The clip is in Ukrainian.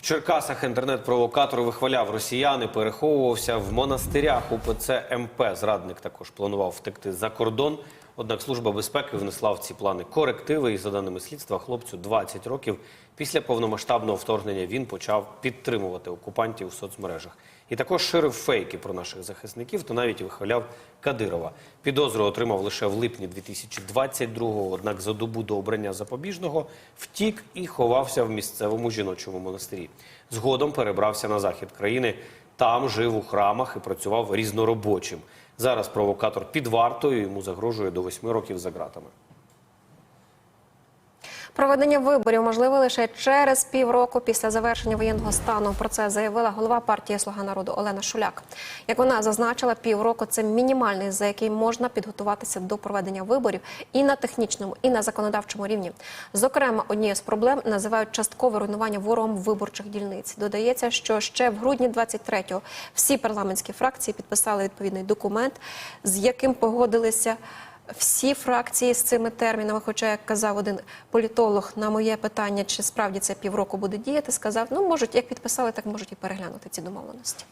В Черкасах інтернет-провокатор вихваляв росіяни, переховувався в монастирях УПЦ МП. Зрадник також планував втекти за кордон. Однак служба безпеки внесла в ці плани корективи. І за даними слідства, хлопцю 20 років. Після повномасштабного вторгнення він почав підтримувати окупантів у соцмережах. І також ширив фейки про наших захисників, та навіть вихваляв Кадирова. Підозру отримав лише в липні 2022-го, однак за добу до обрання запобіжного втік і ховався в місцевому жіночому монастирі. Згодом перебрався на захід країни. Там жив у храмах і працював різноробочим. Зараз провокатор під вартою йому загрожує до восьми років за ґратами. Проведення виборів можливе лише через півроку після завершення воєнного стану. Про це заявила голова партії Слуга народу Олена Шуляк. Як вона зазначила, півроку це мінімальний, за який можна підготуватися до проведення виборів і на технічному, і на законодавчому рівні. Зокрема, однією з проблем називають часткове руйнування ворогом виборчих дільниць. Додається, що ще в грудні 23-го всі парламентські фракції підписали відповідний документ, з яким погодилися всі фракції з цими термінами. Хоча, як казав один політолог, на моє питання, чи справді це півроку буде діяти, сказав: ну можуть, як підписали, так можуть і переглянути ці домовленості.